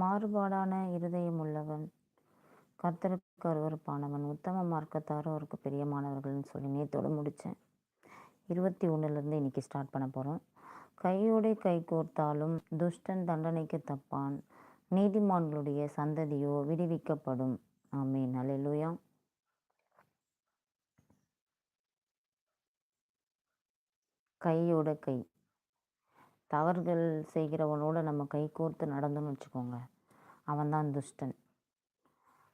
மாறுபாடான இருதயம் உள்ளவன். கர்த்தருக்கு அருவறுப்பானவன் உத்தம மார்க்கத்தார் அவருக்கு பிரியமானவர்கள்னு சொல்லி நேத்தோடு முடித்தேன் இருபத்தி ஒன்றுலேருந்து இன்னைக்கு ஸ்டார்ட் பண்ண போகிறோம் கையோடே கை கோர்த்தாலும் துஷ்டன் தண்டனைக்கு தப்பான். நீதிமான்களுடைய சந்ததியோ விடுவிக்கப்படும். ஆமீன். அல்லேலூயா கையோட கை. தவறுதல் செய்கிறவனோட நம்ம கை கோர்த்து நடந்தோன்னு வச்சுக்கோங்க. அவன்தான் துஷ்டன்.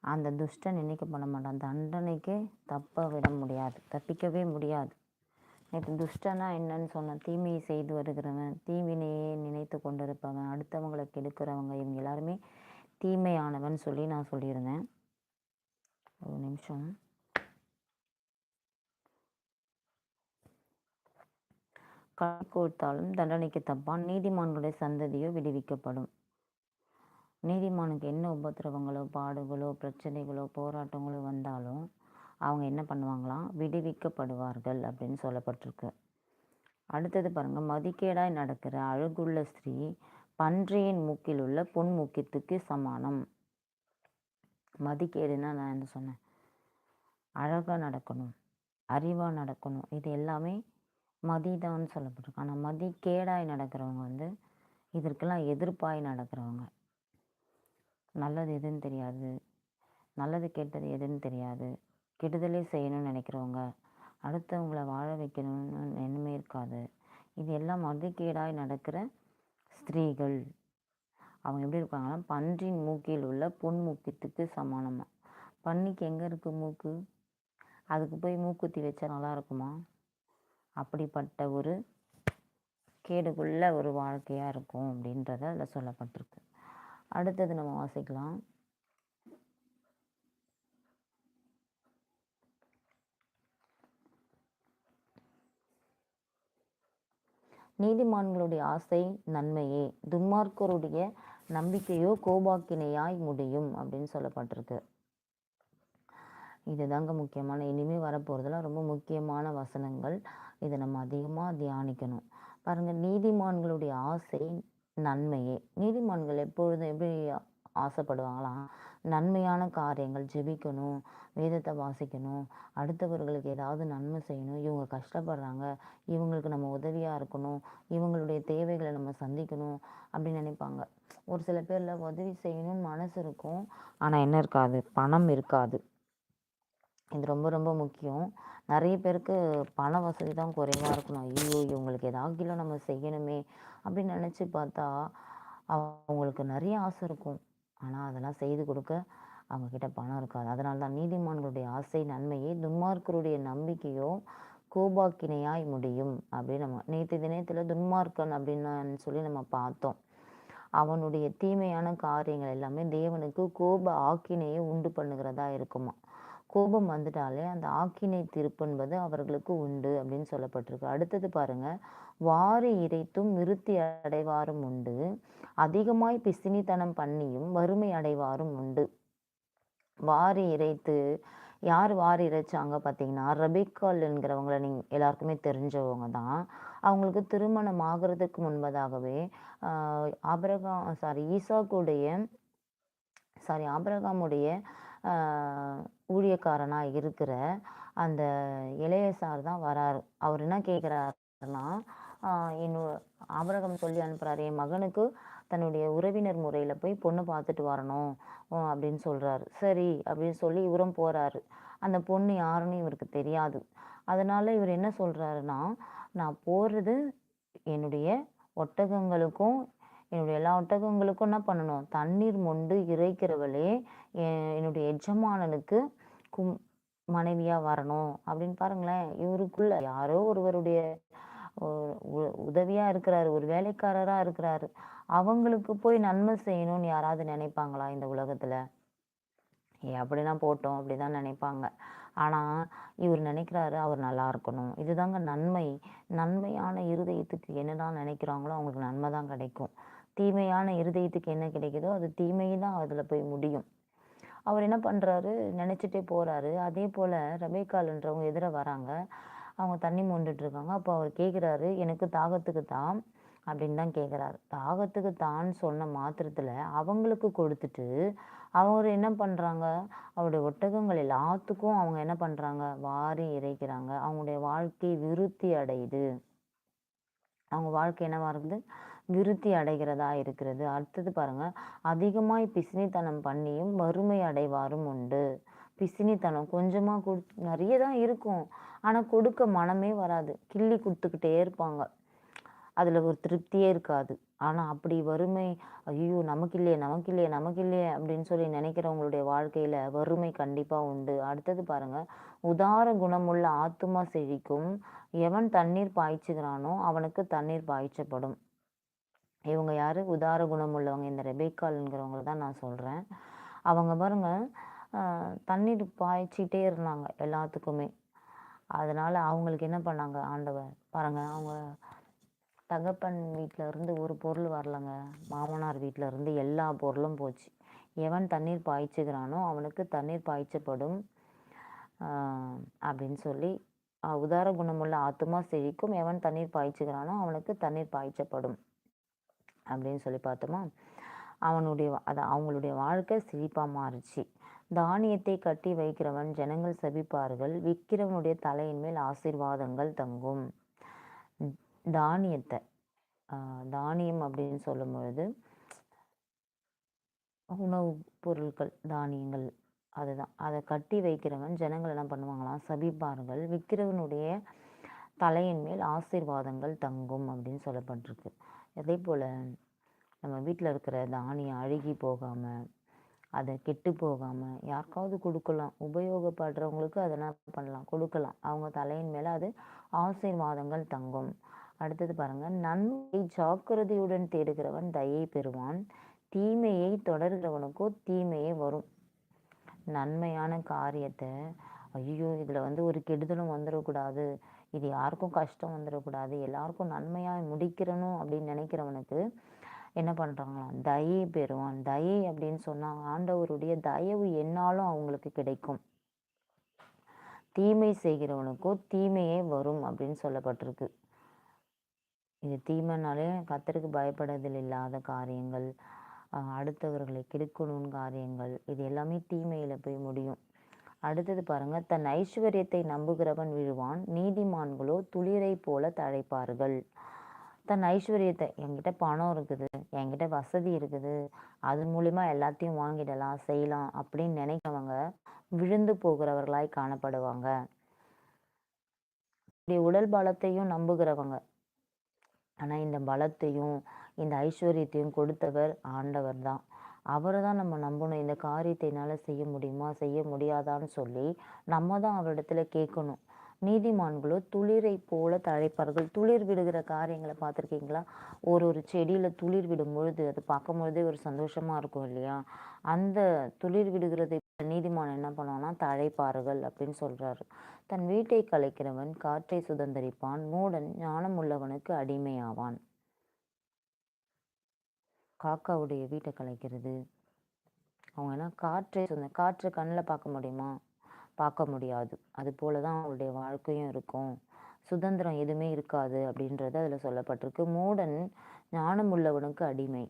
அந்த துஷ்டன் என்னைக்கு பண்ண மாட்டான். தண்டனைக்கே தப்ப விட முடியாது. தப்பிக்கவே முடியாது. நேற்று துஷ்டனா என்னன்னு சொன்ன தீமையை செய்து வருகிறவன் தீவினையே நினைத்து கொண்டிருப்பவன் அடுத்தவங்களை கெடுக்கிறவங்க இவங்க எல்லாருமே தீமையானவன் சொல்லி நான் சொல்லியிருந்தேன். ஒரு நிமிஷம். கை தண்டனைக்கு தப்பான் நீதிமான்களுடைய சந்ததியோ விடுவிக்கப்படும். நீதிமானுக்கு என்ன உபத்திரவங்களோ பாடுகளோ பிரச்சனைகளோ போராட்டங்களோ வந்தாலும் அவங்க என்ன பண்ணுவாங்களாம் விடுவிக்கப்படுவார்கள் அப்படின்னு சொல்லப்பட்டிருக்கு. அடுத்தது பாருங்கள் மதிக்கேடாய் நடக்கிற அழகுள்ள ஸ்திரீ பன்றியின் மூக்கில் உள்ள பொன் மூக்கியத்துக்கு சமானம். மதிக்கேடுன்னா நான் என்ன சொன்னேன்? அழகாக நடக்கணும் அறிவாக நடக்கணும். இது எல்லாமே மதிதான்னு சொல்லப்பட்டிருக்கு. ஆனால் மதி கேடாய் நடக்கிறவங்க வந்து இதற்கெல்லாம் எதிர்ப்பாய் நடக்கிறவங்க. நல்லது எதுன்னு தெரியாது. நல்லது கெட்டது எதுன்னு தெரியாது. கெடுதலே செய்யணும்னு நினைக்கிறவங்க அடுத்தவங்கள வாழ வைக்கணும்னு எண்ணமே இருக்காது. இது எல்லாம் மதிக்கேடாய் நடக்கிற ஸ்திரீகள். அவங்க எப்படி இருப்பாங்கன்னா பன்றின் மூக்கில் உள்ள பொன் மூக்கத்துக்கு சமானமாக பன்னிக்கு எங்கே இருக்குது மூக்கு? அதுக்கு போய் மூக்குத்தி வச்சா நல்லா இருக்குமா? அப்படிப்பட்ட ஒரு கேடுக்குள்ள ஒரு வாழ்க்கையாக இருக்கும் அப்படின்றத அதில் சொல்லப்பட்டிருக்கு. அடுத்தது நம்ம வாசிக்கலாம். நீதிமான்களுடைய ஆசை நன்மையே துன்மார்க்கருடைய நம்பிக்கையோ கோபாக்கினையாய் முடியும் அப்படின்னு சொல்லப்பட்டிருக்கு. இதுதாங்க முக்கியமான இனிமேல் வரப்போகிறதுல ரொம்ப முக்கியமான வசனங்கள். இதை நம்ம அதிகமாக தியானிக்கணும். பாருங்கள் நீதிமான்களுடைய ஆசை நன்மையே. நீதிமான்கள் எப்பொழுதும் எப்படி ஆசைப்படுவாங்களாம் நன்மையான காரியங்கள் ஜெபிக்கணும் வேதத்தை வாசிக்கணும் அடுத்தவர்களுக்கு ஏதாவது நன்மை செய்யணும். இவங்க கஷ்டப்படுறாங்க இவங்களுக்கு நம்ம உதவியாக இருக்கணும் இவங்களுடைய தேவைகளை நம்ம சந்திக்கணும் அப்படின்னு நினைப்பாங்க. ஒரு சில பேரில் உதவி செய்யணும்னு மனசு இருக்கும் ஆனால் என்ன இருக்காது? பணம் இருக்காது. இது ரொம்ப ரொம்ப முக்கியம். நிறைய பேருக்கு பண வசதி தான் குறைவாக இருக்கணும். ஐயோ இவங்களுக்கு ஏதாவது நம்ம செய்யணுமே அப்படின்னு நினச்சி பார்த்தா அவங்களுக்கு நிறைய ஆசை இருக்கும். ஆனால் அதெல்லாம் செய்து கொடுக்க அவங்கக்கிட்ட பணம் இருக்காது. அதனால தான் நீதிமான்களுடைய ஆசை நன்மையை துன்மார்க்கருடைய நம்பிக்கையோ கோபாக்கினையாய் முடியும் அப்படின்னு நம்ம நேற்று தினத்தில் துன்மார்க்கன் அப்படின்னு சொல்லி நம்ம பார்த்தோம். அவனுடைய தீமையான காரியங்கள் எல்லாமே தேவனுக்கு கோப ஆக்கினையை உண்டு பண்ணுகிறதா இருக்குமா கோபம் வந்துட்டாலே அந்த ஆக்கினை திருப்பென்பது அவர்களுக்கு உண்டு அப்படின்னு சொல்லப்பட்டிருக்கு. அடுத்தது பாருங்க. வாரி இறைத்தும் நிறுத்தி அடைவாரும் உண்டு. அதிகமாய் பிசினித்தனம் பண்ணியும் வறுமை அடைவாரும் உண்டு. வாரி இறைத்து யார் வாரி இறைச்சாங்க பார்த்தீங்கன்னா ரபிகால் என்கிறவங்கள நீங்க எல்லாருக்குமே தெரிஞ்சவங்க தான். அவங்களுக்கு திருமணம் ஆகிறதுக்கு முன்பதாகவே ஆபரகாம் சாரி ஈசாக்குடைய சாரி ஆபரகாமுடைய ஊழியக்காரனாக இருக்கிற அந்த இளையசார் தான் வராரு. அவர் என்ன கேட்குறாருன்னா என்னோட ஆபரகம் சொல்லி அனுப்புகிறாரு என் மகனுக்கு தன்னுடைய உறவினர் முறையில் போய் பொண்ணு பார்த்துட்டு வரணும் அப்படின்னு சொல்கிறாரு சரி அப்படின்னு சொல்லி இவரும் போகிறாரு அந்த பொண்ணு யாருன்னு இவருக்கு தெரியாது. அதனால் இவர் என்ன சொல்கிறாருன்னா நான் போகிறது என்னுடைய ஒட்டகங்களுக்கும் என்னுடைய எல்லா ஒட்டகங்களுக்கும் என்ன பண்ணணும்? தண்ணீர் மொண்டு இறைக்கிறவளே என்னுடைய எஜமானனுக்கு கும் மனைவியாக வரணும். அப்படின்னு பாருங்களேன். இவருக்குள்ள யாரோ ஒருவருடைய உதவியாக இருக்கிறாரு ஒரு வேலைக்காரராக இருக்கிறாரு. அவங்களுக்கு போய் நன்மை செய்யணும்னு யாராவது நினைப்பாங்களா இந்த உலகத்தில்? ஏ அப்படிதான் போட்டோம் அப்படி தான் நினைப்பாங்க. ஆனால் இவர் நினைக்கிறாரு அவர் நல்லா இருக்கணும். இதுதாங்க நன்மை. நன்மையான இருதயத்துக்கு என்னதான் நினைக்கிறாங்களோ அவங்களுக்கு நன்மை தான் கிடைக்கும். தீமையான இருதயத்துக்கு என்ன கிடைக்குதோ அது தீமை தான் அதில் போய் முடியும். அவர் என்ன பண்ணுறாரு நினச்சிட்டே போகிறாரு அதே போல் ரபேக்கால்ன்றவங்க எதிர வராங்க. அவங்க தண்ணி மொண்டுட்டு இருக்காங்க அப்போ அவர் கேட்குறாரு எனக்கு தாகத்துக்கு தான் அப்படின்னு தான் கேட்குறாரு தாகத்துக்கு தான் சொன்ன மாத்திரத்தில் அவங்களுக்கு கொடுத்துட்டு அவர் என்ன பண்ணுறாங்க அவருடைய ஒட்டகங்கள் எல்லாத்துக்கும் அவங்க என்ன பண்ணுறாங்க வாரி இறைக்கிறாங்க. அவங்களுடைய வாழ்க்கை விருத்தி அடையுது. அவங்க வாழ்க்கை என்னவாக இருக்குது? விருத்தி அடைகிறதா இருக்கிறது. அடுத்தது பாருங்க. அதிகமாய் பிசினித்தனம் பண்ணியும் வறுமை அடைவாரும் உண்டு. பிசினித்தனம் கொஞ்சமாக கொடு நிறைய தான் இருக்கும். ஆனால் கொடுக்க மனமே வராது. கிள்ளி கொடுத்துக்கிட்டே இருப்பாங்க. அதில் ஒரு திருப்தியே இருக்காது. ஆனால் அப்படி வறுமை ஐயோ நமக்கு இல்லையே நமக்கு இல்லையே நமக்கு இல்லையே அப்படின்னு சொல்லி நினைக்கிறவங்களுடைய வாழ்க்கையில் வறுமை கண்டிப்பாக உண்டு. அடுத்தது பாருங்கள் உதார குணமுள்ள ஆத்துமா செழிக்கும். எவன் தண்ணீர் பாய்ச்சுகிறானோ அவனுக்கு தண்ணீர் பாய்ச்சப்படும். இவங்க யார்? உதார குணம் உள்ளவங்க இந்த ரெபேக்கால்ங்கிறவங்க தான் நான் சொல்கிறேன் அவங்க பாருங்கள் தண்ணீர் பாய்ச்சிட்டே இருந்தாங்க எல்லாத்துக்குமே. அதனால் அவங்களுக்கு என்ன பண்ணாங்க? ஆண்டவர் பாருங்க அவங்க தகப்பன் வீட்டில் இருந்து ஒரு பொருள் வரலங்க. மாமனார் வீட்டில் இருந்து எல்லா பொருளும் போச்சு. எவன் தண்ணீர் பாய்ச்சுகிறானோ அவனுக்கு தண்ணீர் பாய்ச்சப்படும். அப்படின்னு சொல்லி உதார குணமுள்ள ஆத்துமா செழிக்கும். எவன் தண்ணீர் பாய்ச்சுகிறானோ அவனுக்கு தண்ணீர் பாய்ச்சப்படும். அப்படின்னு சொல்லி பார்த்தோமா? அவனுடைய அது அவங்களுடைய வாழ்க்கை சிரிப்பாக மாறுச்சு. தானியத்தை கட்டி வைக்கிறவன் ஜனங்கள் சபிப்பார்கள் விற்கிறவனுடைய தலையின் மேல் ஆசீர்வாதங்கள் தங்கும். தானியத்தை தானியம் அப்படின்னு சொல்லும் பொழுது உணவு பொருட்கள் தானியங்கள் அதுதான். அதை கட்டி வைக்கிறவன் ஜனங்கள் என்ன பண்ணுவாங்களாம்? சபிப்பார்கள் விற்கிறவனுடைய தலையின் மேல் ஆசீர்வாதங்கள் தங்கும் அப்படின்னு சொல்லப்பட்டிருக்கு. அதே போல் நம்ம வீட்டில் இருக்கிற தானியம் அழுகி போகாமல் அதை கெட்டு போகாமல் யாருக்காவது கொடுக்கலாம். உபயோகப்படுறவங்களுக்கு அதை என்ன பண்ணலாம். கொடுக்கலாம். அவங்க தலையின் மேலே அது ஆசீர்வாதங்கள் தங்கும். அடுத்தது பாருங்கள் நன்மை ஜாக்கிரதையுடன் தேடுகிறவன் தயை பெறுவான். தீமையை தொடர்கிறவனுக்கோ தீமையே வரும். நன்மையான காரியத்தை ஐயோ இதில் வந்து ஒரு கெடுதலும் வந்துடக்கூடாது. இது யாருக்கும் கஷ்டம் வந்துடக்கூடாது எல்லாருக்கும் நன்மையாக முடிக்கிறணும் அப்படின்னு நினைக்கிறவனுக்கு என்ன பண்ணுறாங்களாம் தயை பெறுவான். தயை அப்படின்னு சொன்னால் ஆண்டவருடைய தயவு என்னாலும் அவங்களுக்கு கிடைக்கும். தீமை செய்கிறவனுக்கோ தீமையே வரும் அப்படின்னு சொல்லப்பட்டிருக்கு. இது தீமைனாலே கத்தருக்கு பயப்படுறதில் இல்லாத காரியங்கள் அடுத்தவர்களை கெடுக்கணும்னு காரியங்கள் இது எல்லாமே தீமையில் போய் முடியும். அடுத்தது பாருங்க தன் ஐஸ்வர்யத்தை நம்புகிறவன் விழுவான் நீதிமான்களோ துளிரை போல தழைப்பார்கள். தன் ஐஸ்வர்யத்தை என்கிட்ட பணம் இருக்குது என்கிட்ட வசதி இருக்குது அது மூலிமா எல்லாத்தையும் வாங்கிடலாம் செய்யலாம் அப்படின்னு நினைக்கிறவங்க விழுந்து போகிறவர்களாய் காணப்படுவாங்க. உடல் பலத்தையும் நம்புகிறவங்க. ஆனால் இந்த பலத்தையும் இந்த ஐஸ்வர்யத்தையும் கொடுத்தவர் ஆண்டவர் தான். அவரை தான் நம்ம நம்பணும். இந்த காரியத்தை என்னால் செய்ய முடியுமா? செய்ய முடியாதான்னு சொல்லி நம்ம தான் அவரிடத்துல கேட்கணும். நீதிமான்களோ துளிரை போல தழைப்பார்கள். துளிர் விடுகிற காரியங்களை பார்த்துருக்கீங்களா? ஒரு ஒரு செடியில் துளிர் விடும் பொழுது அது பார்க்கும் பொழுதே ஒரு சந்தோஷமாக இருக்கும் இல்லையா? அந்த துளிர் விடுகிறதை நீதிமான் என்ன பண்ணுவான்னா தழைப்பார்கள் அப்படின்னு சொல்கிறாரு தன் வீட்டை கலைக்கிறவன் காற்றை சுதந்திரிப்பான் மூடன் ஞானம் உள்ளவனுக்கு அடிமையாவான். காக்காவுடைய வீட்டை கலைக்கிறது. அவங்க எல்லாம் காற்றே சொந்த காற்று கண்ணில் பார்க்க முடியுமா? பார்க்க முடியாது. அது போல தான் அவங்களுடைய வாழ்க்கையும் இருக்கும். சுதந்திரம் எதுவுமே இருக்காது அப்படின்றது அதில் சொல்லப்பட்டிருக்கு. மூடன் ஞானம் உள்ளவனுக்கு அடிமை.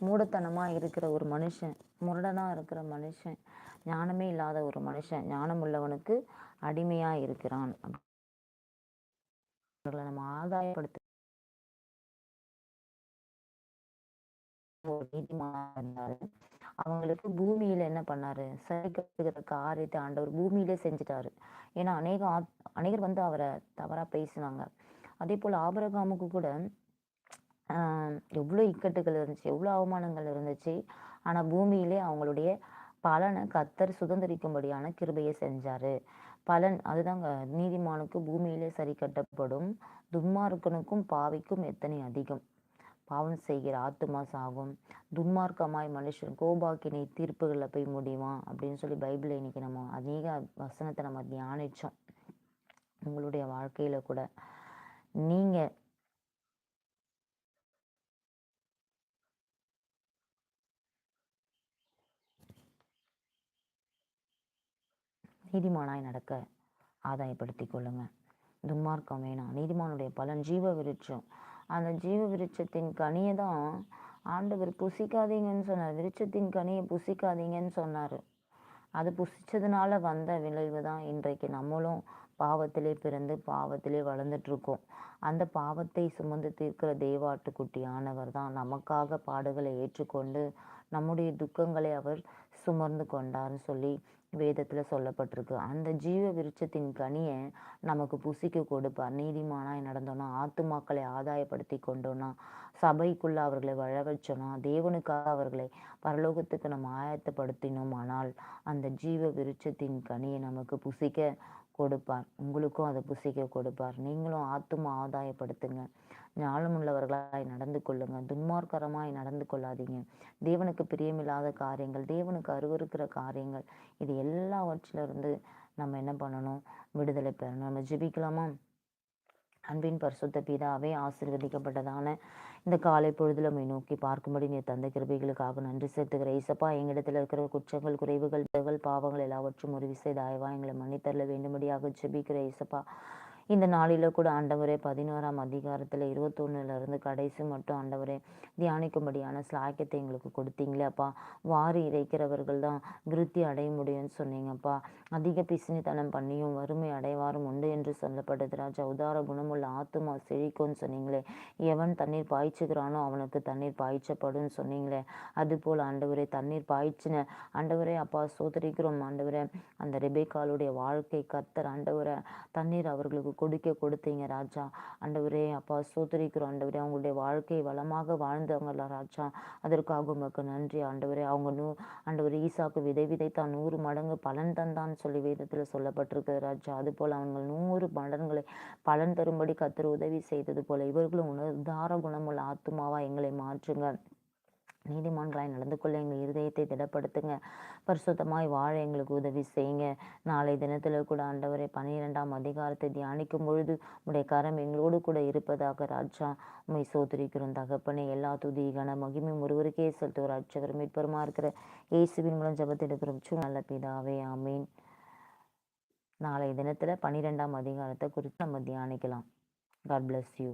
மூடத்தனமாக இருக்கிற ஒரு மனுஷன் முரடனாக இருக்கிற மனுஷன் ஞானமே இல்லாத ஒரு மனுஷன் ஞானம் உள்ளவனுக்கு அடிமையாக இருக்கிறான். அவர்களை நம்ம ஆதாயப்படுத்த இருந்தாரு. அவங்களுக்கு பூமியில என்ன பண்ணாரு? சரிக்கட்டுகிற காரியத்தை ஆண்டவர் பூமியிலே செஞ்சுட்டாரு. ஏன்னா அநேக அநேகர் வந்து அவரை தவறா பேசினாங்க. அதே போல ஆபரகாமுக்கு கூட ஆஹ் எவ்வளவு இக்கட்டுகள் இருந்துச்சு எவ்வளவு அவமானங்கள் இருந்துச்சு. ஆனா பூமியிலே அவங்களுடைய பலனை கத்தர் சுதந்திரிக்கும்படியான கிருபையை செஞ்சாரு. பலன் அதுதாங்க நீதிமானுக்கு பூமியிலே சரி கட்டப்படும் துன்மார்க்கனுக்கும் பாவிக்கும் எத்தனை அதிகம். பாவம் செய்கிற ஆத்துமா சாகும். துன்மார்க்கமாய் மனுஷன் கோபாக்கினை தீர்ப்புகளில் போய் முடியுமா? அப்படின்னு சொல்லி பைபிளில் இன்னைக்கு நம்ம அநேக வசனத்தை நம்ம தியானிச்சோம். உங்களுடைய வாழ்க்கையில் கூட. நீங்க நீதிமானாய் நடக்க ஆதாயப்படுத்திக் கொள்ளுங்க. துன்மார்க்கம் வேணாம். நீதிமானுடைய பலன் ஜீவ விருட்சம். அந்த ஜீவ விருட்சத்தின் கனியை தான் ஆண்டவர் புசிக்காதீங்கன்னு சொன்னார். விருட்சத்தின் கனியை புசிக்காதீங்கன்னு சொன்னார். அது புசித்ததுனால வந்த விளைவு தான் இன்றைக்கு நம்மளும் பாவத்திலே பிறந்து பாவத்திலே வளர்ந்துட்டுருக்கோம் அந்த பாவத்தை சுமந்து தீர்க்கிற தேவாட்டுக்குட்டி ஆனவர் தான் நமக்காக பாடுகளை ஏற்றுக்கொண்டு நம்முடைய துக்கங்களை அவர் சுமர்ந்து கொண்டார்னு சொல்லி வேதத்தில் சொல்லப்பட்டிருக்கு. அந்த ஜீவ விருட்சத்தின் கனியை நமக்கு புசிக்க கொடுப்பார் நீதிமானாய் நடந்தோன்னா ஆத்துமாக்களை ஆதாயப்படுத்தி கொண்டோன்னா சபைக்குள்ளே அவர்களை வழ வச்சோன்னா தேவனுக்காக அவர்களை பரலோகத்துக்கு நம்ம ஆயத்தப்படுத்தினோம் ஆனால் அந்த ஜீவ விருட்சத்தின் கனியை நமக்கு புசிக்க கொடுப்பார். உங்களுக்கும் அதை புசிக்க கொடுப்பார். நீங்களும் ஆத்துமா ஆதாயப்படுத்துங்க. ஞானமுள்ளவர்களாய் நடந்து கொள்ளுங்க துன்மார்க்கரமாய் நடந்து கொள்ளாதீங்க. தேவனுக்கு பிரியமில்லாத காரியங்கள் தேவனுக்கு அருவருக்கிற காரியங்கள் இது எல்லாவற்றிலிருந்து நம்ம என்ன பண்ணணும்? விடுதலை பெறணும். நம்ம ஜெபிக்கலாமா? அன்பின் பரிசுத்த பிதாவே ஆசீர்வதிக்கப்பட்டதான இந்த காலை பொழுதுல நம்மை நோக்கி பார்க்கும்படி நீ தந்த கிருபைகளுக்காக நன்றி செலுத்துகிற இசப்பா எங்களிடத்தில் இருக்கிற குற்றங்கள் குறைவுகள் பாவங்கள் எல்லாவற்றும் ஒரு விசை தாய்வா எங்களை மன்னித்தரல வேண்டும்படியாக ஜெபிக்கிற இசப்பா இந்த நாளில் கூட ஆண்டவரே பதினோராம் அதிகாரத்தில் இருபத்தொன்னுலேருந்து கடைசி மட்டும் ஆண்டவரே தியானிக்கும்படியான ஸ்லாக்கியத்தை எங்களுக்கு கொடுத்தீங்களே அப்பா. வாரி இறைக்கிறவர்கள் தான் விருத்தி அடைய முடியும்னு சொன்னீங்கப்பா அதிக பிசினித்தனம் பண்ணியும் வறுமை அடைவாரும் உண்டு என்று சொல்லப்பட்டது ராஜா உதார குணமுள்ள ஆத்துமா செழிக்கும்னு சொன்னீங்களே. எவன் தண்ணீர் பாய்ச்சுகிறானோ அவனுக்கு தண்ணீர் பாய்ச்சப்படும் சொன்னீங்களே. அதுபோல் ஆண்டவரே தண்ணீர் பாய்ச்சின ஆண்டவரே அப்பா சோதரிக்கிறோம் ஆண்டவரே. அந்த ரெபேக்காலுடைய வாழ்க்கை கத்தர் ஆண்டவரை தண்ணீர் அவர்களுக்கு கொடுக்க கொடுத்தீங்க ராஜா. ஆண்டவரே அப்பா சோதரிக்கிறோம் ஆண்டவரே அவங்களுடைய வாழ்க்கை வளமாக வாழ்ந்தவங்கள ராஜா. அதற்காக உமக்கு நன்றி. ஆண்டவரே அவங்க நூ ஆண்டவர் ஈசாக்கு விதை விதைத்தான் நூறு மடங்கு பலன் தந்தான்னு சொல்லி வேதத்தில் சொல்லப்பட்டிருக்கு ராஜா. அதுபோல் அவங்க நூறு மடங்களை பலன் தரும்படி கத்திர உதவி செய்தது போல இவர்களும் உணர்தார குணமுள்ள ஆத்துமாவா எங்களை மாற்றுங்க. நீதிமான்களாய் நடந்து கொள்ள எங்கள் இருதயத்தை திடப்படுத்துங்க. பரிசுத்தமாய் வாழ எங்களுக்கு உதவி செய்யுங்க. நாளை தினத்தில் கூட ஆண்டவரை பன்னிரெண்டாம் அதிகாரத்தை தியானிக்கும் பொழுது உடைய கரம் எங்களோடு கூட இருப்பதாக ராஜா உண்மை சோதரிக்கிறோம். தகப்பனே எல்லா துதி கன மகிமையும் ஒருவருக்கே செலுத்துவோம் ராட்சகர் மீட்பருமா இருக்கிற இயேசுவின் மூலம் ஜபத்தெடுக்கிறோம் எடுக்கிறோம். நல்ல பிதாவே ஆமீன். நாளை தினத்தில் பன்னிரெண்டாம் அதிகாரத்தை குறித்து நம்ம தியானிக்கலாம். God bless you